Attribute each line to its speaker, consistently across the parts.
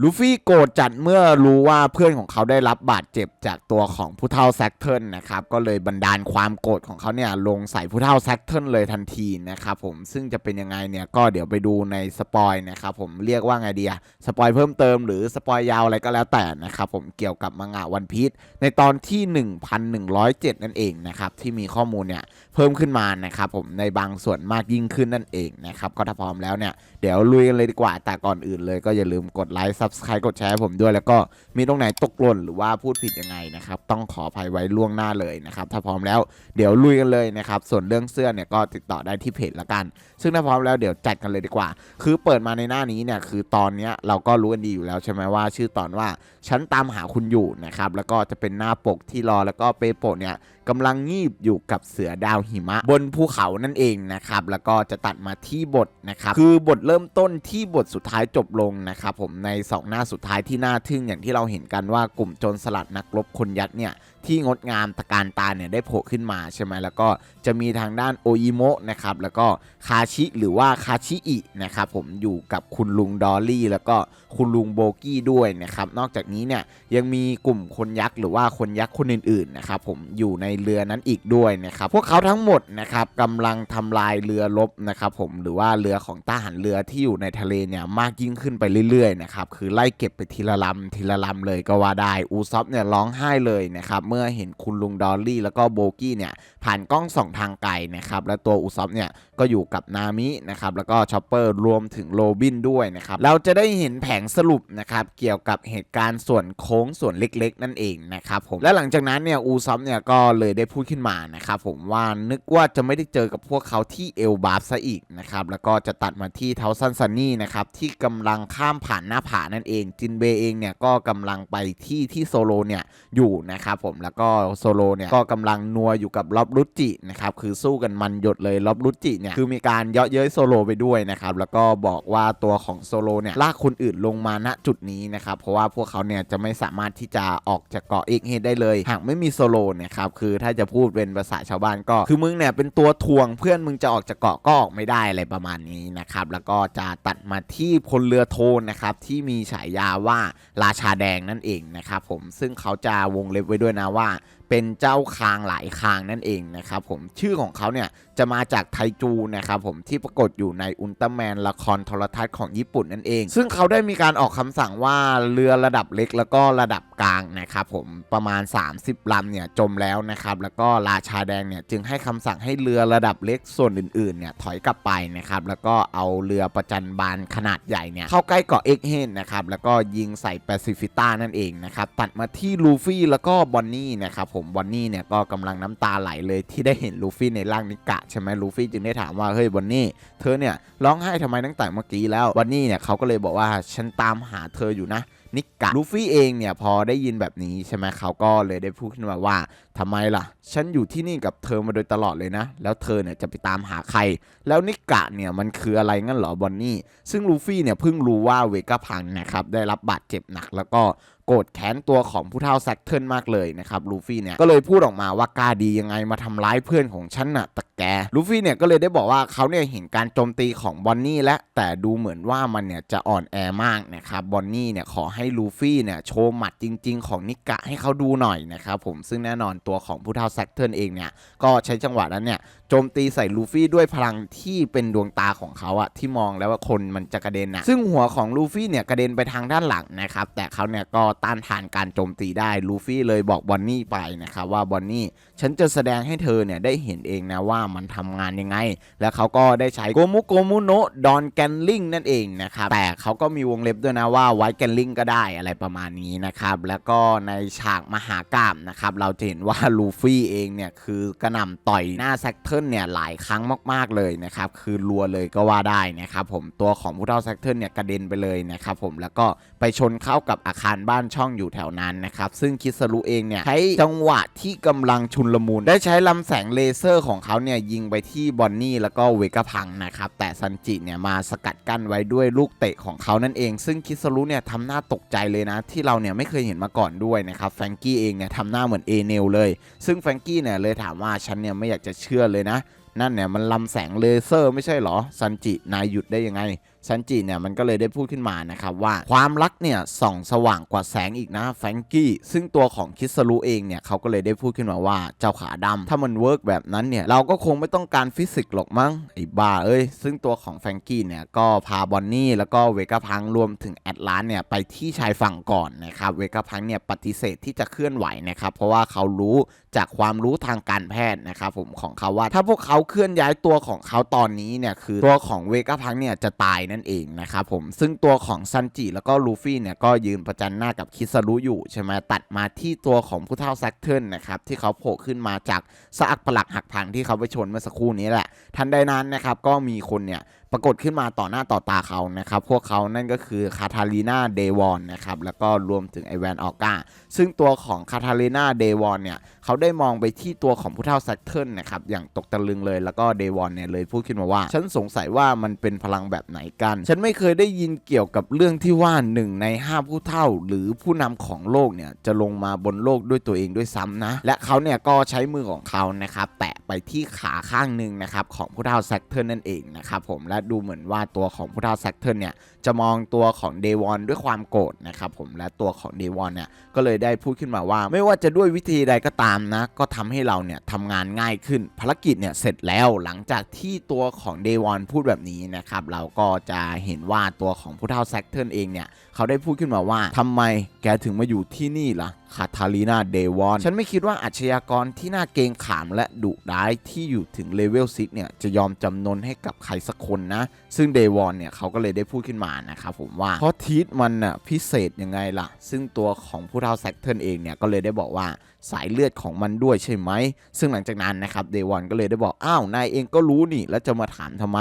Speaker 1: ลูฟี่โกรธจัดเมื่อรู้ว่าเพื่อนของเขาได้รับบาดเจ็บจากตัวของผู้เฒ่าแซกเทิลนะครับก็เลยบันดาลความโกรธของเขาเนี่ยลงใส่ผู้เฒ่าแซกเทิลเลยทันทีนะครับผมซึ่งจะเป็นยังไงเนี่ยก็เดี๋ยวไปดูในสปอยนะครับผมเรียกว่าไงดีอะสปอยเพิ่มเติมหรือสปอยยาวอะไรก็แล้วแต่นะครับผมเกี่ยวกับมังงะวันพีชในตอนที่ 1107 นั่นเองนะครับที่มีข้อมูลเนี่ยเพิ่มขึ้นมานะครับผมในบางส่วนมากยิ่งขึ้นนั่นเองนะครับก็ถ้าพร้อมแล้วเนี่ยเดี๋ยวลุยกันเลยดีกว่าแต่ก่อนอื่นเลยก็อย่าลืมกดไลค์ Subscribe กดแชร์ให้ผมด้วย แล้วก็มีตรงไหนตกหล่นหรือว่าพูดผิดยังไงนะครับ ต้องขออภัยไว้ล่วงหน้าเลยนะครับ ถ้าพร้อมแล้วเดี๋ยวลุยกันเลยนะครับ ส่วนเรื่องเสื้อเนี่ยก็ติดต่อได้ที่เพจละกัน ซึ่งถ้าพร้อมแล้วเดี๋ยวจัดกันเลยดีกว่า คือเปิดมาในหน้านี้เนี่ยคือตอนเนี้ยเราก็รู้กันดีอยู่แล้วใช่ไหมว่า ชื่อตอนว่าฉันตามหาคุณอยู่นะครับแล้วก็จะเป็นหน้าปกที่รอแล้วก็เปโปะเนี่ยกำลังงีบอยู่กับเสือดาวหิมะ บนภูเขานั่นเองนะครับแล้วก็จะตัดมาที่บทนะครับคือบทเริ่มต้นที่บทสุดท้ายจบลงนะครับผมในสองหน้าสุดท้ายที่น่าทึ่งอย่างที่เราเห็นกันว่ากลุ่มโจรสลัดนักรบคนยัดเนี่ยที่งดงามตะการตาเนี่ยได้โผล่ขึ้นมาใช่ไหมแล้วก็จะมีทางด้านโออิโมะนะครับแล้วก็คาชิหรือว่าคาชิอินะครับผมอยู่กับคุณลุงดอลลี่ แล้วก็คุณลุงโบกี้ด้วยนะครับนอกจากนี้เนี่ยยังมีกลุ่มคนยักษ์หรือว่าคนยักษ์คนอื่นๆนะครับผมอยู่ในเรือนั้นอีกด้วยนะครับพวกเขาทั้งหมดนะครับกำลังทำลายเรือรบนะครับผมหรือว่าเรือของทหารเรือที่อยู่ในทะเลเนี่ยมากยิ่งขึ้นไปเรื่อยๆนะครับคือไล่เก็บไปทีละลำทีละลำเลยก็ว่าได้อูซอฟเนี่ยร้องไห้เลยนะครับเมื่อเห็นคุณลุงดอลลี่ แล้วก็โบกี้เนี่ยผ่านกล้องส่องทางไกลนะครับและตัวอุซอฟเนี่ย ก็อยู่กับนามินะครับแล้วก็ชอปเปอร์รวมถึงโรบินด้วยนะครับเราจะได้เห็นแผงสรุปนะครับเกี่ยวกับเหตุการณ์ส่วนโค้งส่วนเล็ก ๆ นั่นเองนะครับผมและหลังจากนั้นเนี่ยอูซอฟเนี่ยก็เลยได้พูดขึ้นมานะครับผมว่านึกว่าจะไม่ได้เจอกับพวกเขาที่เอลบาร์ซะอีกนะครับแล้วก็จะตัดมาที่เทาซันซันนี่นะครับที่กำลังข้ามผ่านหน้าผานั่นเอง จินเบเองเนี่ยก็กำลังไปที่ที่โซโลเนี่ยอยู่นะครับผมแล้วก็โซโลเนี่ยก็กำลังนัวอยู่กับล็อบรุจินะครับคือสู้กันมันหยดเลยล็อบรุจิเนี่ยคือมีการเยาะเย้ยโซโลไปด้วยนะครับแล้วก็บอกว่าตัวของโซโลเนี่ยลากคนอื่นลงมาณจุดนี้นะครับเพราะว่าพวกเขาเนี่ยจะไม่สามารถที่จะออกจากเกาะเอกเฮดได้เลย หากไม่มีโซโลเนี่ยครับคือถ้าจะพูดเป็นภาษาชาวบ้านก็ คือมึงเนี่ยเป็นตัวทวงเพื่อนมึงจะออกจากเกาะก็ออกไม่ได้อะไรประมาณนี้นะครับแล้วก็จะตัดมาที่พลเรือโทนนะครับที่มีฉายาว่าราชาแดงนั่นเองนะครับผมซึ่งเขาจะวงเล็บไว้ด้วยนะว่า เป็นเจ้าคางหลายคางนั่นเองนะครับผมชื่อของเขาเนี่ยจะมาจากไทจูนะครับผมที่ปรากฏอยู่ในอุลตร้าแมนละครโทรทัศน์ของญี่ปุ่นนั่นเอง ซึ่งเขาได้มีการออกคำสั่งว่าเรือระดับเล็กแล้วก็ระดับกลางนะครับผมประมาณ 30ลำเนี่ยจมแล้วนะครับแล้วก็ราชาแดงเนี่ยจึงให้คำสั่งให้เรือระดับเล็กส่วนอื่นๆเนี่ยถอยกลับไปนะครับแล้วก็เอาเรือประจันบานขนาดใหญ่เนี่ยเข้าใกล้เกาะเอ็กเฮนนะครับแล้วก็ยิงใส่แปซิฟิต้านั่นเองนะครับตัดมาที่ลูฟี่แล้วก็บอนนี่นะครับผมบอนนี่เนี่ยก็กำลังน้ำตาไหลเลยที่ได้เห็นลูฟี่ในร่างนิกะใช่ไหมลูฟี่จึงได้ถามว่าเฮ้ยบอนนี่เธอเนี่ยร้องไห้ทำไมตั้งแต่เมื่อกี้แล้วบอนนี่เนี่ยเขาก็เลยบอกว่าฉันตามหาเธออยู่นะนิกะลูฟี่เองเนี่ยพอได้ยินแบบนี้ใช่ไหมเขาก็เลยได้พูดขึ้นมาว่าทำไมล่ะ ฉันอยู่ที่นี่กับเธอมาโดยตลอดเลยนะ แล้วเธอเนี่ยจะไปตามหาใคร แล้วนิกะเนี่ยมันคืออะไรงั้นเหรอบอนนี่ ซึ่งลูฟี่เนี่ยเพิ่งรู้ว่าเวก้าพังนะครับได้รับบาดเจ็บหนักแล้วก็โกรธแค้นตัวของผู้เฒ่าแซกเทิลมากเลยนะครับลูฟี่เนี่ยก็เลยพูดออกมาว่ากล้าดียังไงมาทำร้ายเพื่อนของฉันน่ะตะแกลูฟี่เนี่ยก็เลยได้บอกว่าเขาเนี่ยเห็นการโจมตีของบอนนี่และแต่ดูเหมือนว่ามันเนี่ยจะอ่อนแอมากนะครับบอนนี่เนี่ยขอให้ลูฟี่เนี่ยโชว์หมัดจริง ๆ ของนิกะให้เขาดูหน่อยนะครับผมซึ่งแน่นอนตัวของผู้เฒ่าแซกเทิลเองเนี่ยก็ใช้จังหวะนั้นเนี่ย จมตีใส่ลูฟี่ด้วยพลังที่เป็นดวงตาของเขาอะที่มองแล้วว่าคนมันจะกระเด็นนะซึ่งหัวของลูฟี่เนี่ยกระเด็นไปทางด้านหลังนะครับแต่เขาเนี่ยก็ต้านทานการโจมตีได้ลูฟี่เลยบอกบอนนี่ไปนะครับว่าบอนนี่ฉันจะแสดงให้เธอเนี่ยได้เห็นเองนะว่ามันทำงานยังไง แล้วเขาก็ได้ใช้โกมุโกมุโนะดอนแกนลิงนั่นเองนะครับแต่เขาก็มีวงเล็บด้วยนะว่าไวแกนลิงก็ได้อะไรประมาณนี้นะครับแล้วก็ในฉากมหากราบนะครับเราจะเห็นว่าลูฟี่เองเนี่ยคือกระหน่ำต่อยหน้าแซกเทิลเนี่ยหลายครั้งมาก ๆเลยนะครับคือรัวเลยก็ว่าได้นะครับผมตัวของผู้เฒ่าแซกเทิลเนี่ยกระเด็นไปเลยนะครับผมแล้วก็ไปชนเข้ากับอาคารบ้านช่องอยู่แถวนั้นนะครับซึ่งคิสรุเองเนี่ยใช้จังหวะที่กำลังชุนลมุนได้ใช้ลำแสงเลเซอร์ของเขาเนี่ยยิงไปที่บอนนี่แล้วก็เวกพังนะครับแต่ซันจิเนี่ยมาสกัดกั้นไว้ด้วยลูกเตะของเขานั่นเอง ซึ่งคิสรุเนี่ยทำหน้าตกใจเลยนะ ที่เราเนี่ยไม่เคยเห็นมาก่อนด้วยนะครับแฟรงกี้เองเนี่ยทำหน้าเหมือนเอเนลเลย ซึ่งแฟรงกี้เนี่ยเลยถามว่าฉันเนี่ยไม่อยากจะเชื่อเลยนะ นั่นเนี่ยมันลำแสงเลเซอร์ไม่ใช่เหรอซันจินายหยุดได้ยังไง ซันจิเนี่ยมันก็เลยได้พูดขึ้นมานะครับว่าความรักเนี่ยส่องสว่างกว่าแสงอีกนะแฟงกี้ซึ่งตัวของคิสรุเองเนี่ยเขาก็เลยได้พูดขึ้นมาว่าเจ้าขาดำถ้ามันเวิร์กแบบนั้นเนี่ยเราก็คงไม่ต้องการฟิสิกส์หรอกมั้งไอ้บ้าเอ้ยซึ่งตัวของแฟงกี้เนี่ยก็พาบอนนี่แล้วก็เวกาพังรวมถึงแอตลานเนี่ยไปที่ชายฝั่งก่อนนะครับเวกาพังเนี่ยปฏิเสธที่จะเคลื่อนไหวนะครับเพราะว่าเขารู้จากความรู้ทางการแพทย์นะครับผมของเขาว่าถ้าพวกเขาเคลื่อนย้ายตัวของเขาตอนนี้เนี่ยคือตัวของเวกาพังเนี่ยจะตายนั่นเองนะครับผมซึ่งตัวของซันจิแล้วก็ลูฟี่เนี่ยก็ยืนประจันหน้ากับคิสรุอยู่ใช่ไหมตัดมาที่ตัวของผู้เท่าแซกเทิลนะครับที่เขาโผล่ขึ้นมาจากซากปลักหักพังที่เขาไปชนเมื่อสักครู่นี้แหละ ทันใดนั้นนะครับก็มีคนเนี่ย ปรากฏขึ้นมาต่อหน้าต่อตาเขานะครับ พวกเขานั่นก็คือคาทาลีนาเดวอนนะครับ แล้วก็รวมถึงไอแวนออกาซึ่งตัวของคาทาลีนาเดวอนเนี่ย เขาได้มองไปที่ตัวของผู้เฒ่าแซกเทิลนะครับ อย่างตกตะลึงเลย แล้วก็เดวอนเนี่ยเลยพูดขึ้นมาว่า ฉันสงสัยว่ามันเป็นพลังแบบไหนกัน ฉันไม่เคยได้ยินเกี่ยวกับเรื่องที่ว่าหนึ่งในห้าผู้เฒ่าหรือผู้นำของโลกเนี่ยจะลงมาบนโลกด้วยตัวเองด้วยซ้ำนะ และเขาเนี่ยก็ใช้มือของเขานะครับแตะไปที่ขาข้างหนึ่งนะครับของผู้เฒ่าแซกเทิลนั่นเองนะครับผมและดูเหมือนว่าตัวของผู้เฒ่าแซกเทิลเนี่ยจะมองตัวของเดวอนด้วยความโกรธนะครับผมและตัวของเดวอนเนี่ยก็เลยได้พูดขึ้นมาว่า ไม่ว่าจะด้วยวิธีใดก็ตามนะก็ทำให้เราเนี่ยทำงานง่ายขึ้นภารกิจเนี่ยเสร็จแล้วหลังจากที่ตัวของเดวอนพูดแบบนี้นะครับเราก็จะเห็นว่าตัวของผู้เฒ่าแซกเทิลเองเนี่ยเขาได้พูดขึ้นมาว่าทำไมแกถึงมาอยู่ที่นี่ล่ะ คาทาลีนาเดวอน ฉันไม่คิดว่าอาชญากรที่น่าเกรงขามและดุร้ายที่อยู่ถึงเลเวลซิกเนี่ย จะยอมจำนนให้กับใครสักคนนะ ซึ่งเดวอนเนี่ยเขาก็เลยได้พูดขึ้นมานะครับผมว่า เพราะทีทมันน่ะพิเศษยังไงล่ะ ซึ่งตัวของผู้เท่าแซกเทิลเองเนี่ยก็เลยได้บอกว่า สายเลือดของมันด้วยใช่ไหม ซึ่งหลังจากนั้นนะครับเดวอนก็เลยได้บอกอ้าวนายเองก็รู้นี่แล้วจะมาถามทำไม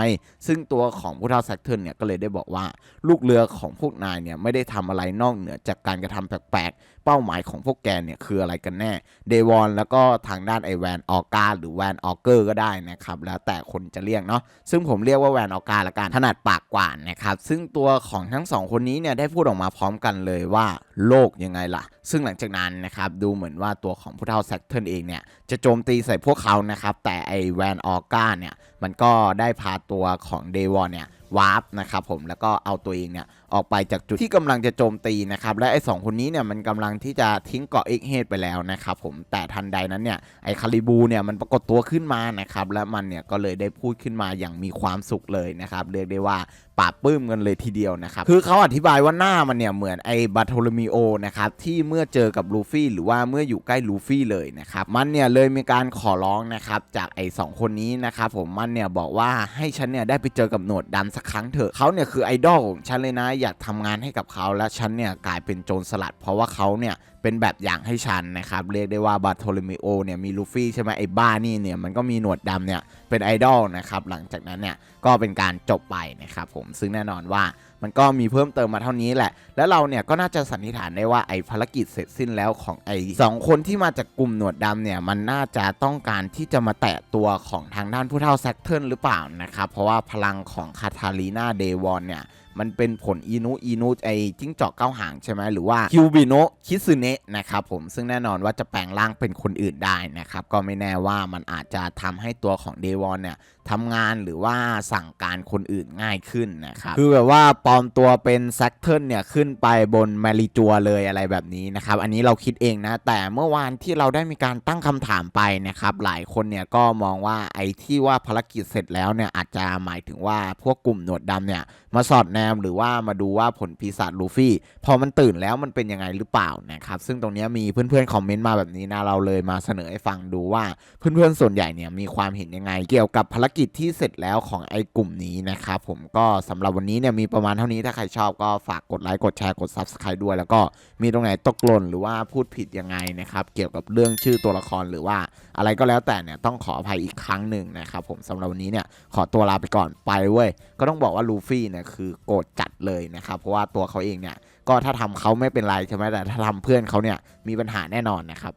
Speaker 1: ซึ่งตัวของผู้เฒ่าแซกเทิลเนี่ยก็เลยได้บอกว่า ลูกเรือของพวกนายเนี่ยไม่ได้ทำอะไรนอกเหนือจากการกระทำแปลกๆ เป้าหมายของพวกแกเนี่ยคืออะไรกันแน่เดวอนแล้วก็ทางด้านไอแวนออกาหรือแวนออเกอร์ก็ได้นะครับแล้วแต่คนจะเรียกเนาะซึ่งผมเรียกว่าแวนออกาละกันถนัดปากกว่านะครับซึ่งตัวของทั้งสองคนนี้เนี่ยได้พูดออกมาพร้อมกันเลยว่าโลกยังไงล่ะ ซึ่งหลังจากนั้นนะครับดูเหมือนว่าตัวของผู้เฒ่าแซกเทิลเองเนี่ยจะโจมตีใส่พวกเขานะครับแต่ไอแวนออกาเนี่ย มันก็ได้พาตัวของเดวอนเนี่ยวาร์ปนะครับผมแล้วก็เอาตัวเองเนี่ยออกไปจากจุดที่กำลังจะโจมตีนะครับและไอ้สองคนนี้เนี่ยมันกำลังที่จะทิ้งเกาะเอ็กเฮดไปแล้วนะครับผมแต่ทันใดนั้นเนี่ยไอ้คาริบูเนี่ยมันปรากฏตัวขึ้นมานะครับและมันเนี่ยก็เลยได้พูดขึ้นมาอย่างมีความสุขเลยนะครับเรียกได้ว่าปาบปลื้มกันเลยทีเดียวนะครับคือเขาอธิบายว่าหน้ามันเนี่ยเหมือนไอ้บัตโทลมิโอนะครับที่เมื่อเจอกับลูฟี่หรือว่าเมื่ออยู่ใกล้ลูฟี่เลยนะครับมันเนี่ยเลยมีการขอร้องนะครับจากไอ้สคนนี้นะครับผมมันเนี่ยบอกว่าให้ฉันเนี่ยได้ไปเจอกับหนวดดำสักครั้งเถอะเขาเนี่ยคือไอดอลของฉันเลยนะอยากทำงานให้กับเขาและฉันเนี่ยกลายเป็นโจรสลัด เพราะว่าเขาเนี่ยเป็นแบบอย่างให้ฉันนะครับเรียกได้ว่าบัตโทโลมิโอเนี่ยมีลูฟี่ใช่ไหมไอ้บ้านี่เนี่ยมันก็มีหนวดดำเนี่ยเป็นไอดอลนะครับหลังจากนั้นเนี่ยก็เป็นการจบไปนะครับผมซึ่งแน่นอนว่ามันก็มีเพิ่มเติมมาเท่านี้แหละ แล้วเราเนี่ยก็น่าจะสันนิษฐานได้ว่าไอ้ภารกิจเสร็จสิ้นแล้วของไอ้สองคนที่มาจากกลุ่มหนวดดำเนี่ยมันน่าจะต้องการที่จะมาแตะตัวของทางด้านผู้เฒ่าแซกเทิลหรือเปล่านะครับเพราะว่าพลังของคาทาลีนาเดวอนเนี่ยมันเป็นผลอีนุอีนุไอจิ้งจอกเก้าหางใช่ไหมหรือว่าคิวบิโนะคิสึเนะนะครับผมซึ่งแน่นอนว่าจะแปลงร่างเป็นคนอื่นได้นะครับก็ไม่แน่ว่ามันอาจจะทำให้ตัวของเดวอนเนี่ยทำงานหรือว่าสั่งการคนอื่นง่ายขึ้นนะครับ คือแบบว่าปลอมตัวเป็นแซกเทิลเนี่ยขึ้นไปบนแมริจัวเลยอะไรแบบนี้นะครับ อันนี้เราคิดเองนะ แต่เมื่อวานที่เราได้มีการตั้งคำถามไปนะครับ หลายคนเนี่ยก็มองว่าไอ้ที่ว่าภารกิจเสร็จแล้วเนี่ยอาจจะหมายถึงว่าพวกกลุ่มหนวดดำเนี่ยมาสอดแนมหรือว่ามาดูว่าผลปีศาจลูฟี่ พอมันตื่นแล้วมันเป็นยังไงหรือเปล่านะครับ ซึ่งตรงนี้มีเพื่อนๆคอมเมนต์มาแบบนี้นะเราเลยมาเสนอให้ฟังดูว่าเพื่อนๆส่วนใหญ่เนี่ยมีความเห็นยังไง เกี่ยวกับภารกิจที่เสร็จแล้วของไอ้กลุ่มนี้นะครับผมก็สำหรับวันนี้เนี่ยมีประมาณเท่านี้ถ้าใครชอบก็ฝากกดไลค์กดแชร์กด Subscribe ด้วย แล้วก็มีตรงไหนตกหล่นหรือว่าพูดผิดยังไงนะครับเกี่ยวกับเรื่องชื่อตัวละครหรือว่าอะไรก็แล้วแต่เนี่ยต้องขออภัยอีกครั้งหนึ่งนะครับผมสำหรับวันนี้เนี่ยขอตัวลาไปก่อนไปเว้ยก็ต้องบอกว่าลูฟี่เนี่ยคือโกรธจัดเลยนะครับเพราะว่าตัวเขาเองเนี่ยก็ถ้าทำเขาไม่เป็นไรใช่ไหมแต่ถ้าทำเพื่อนเขาเนี่ยมีปัญหาแน่นอนนะครับ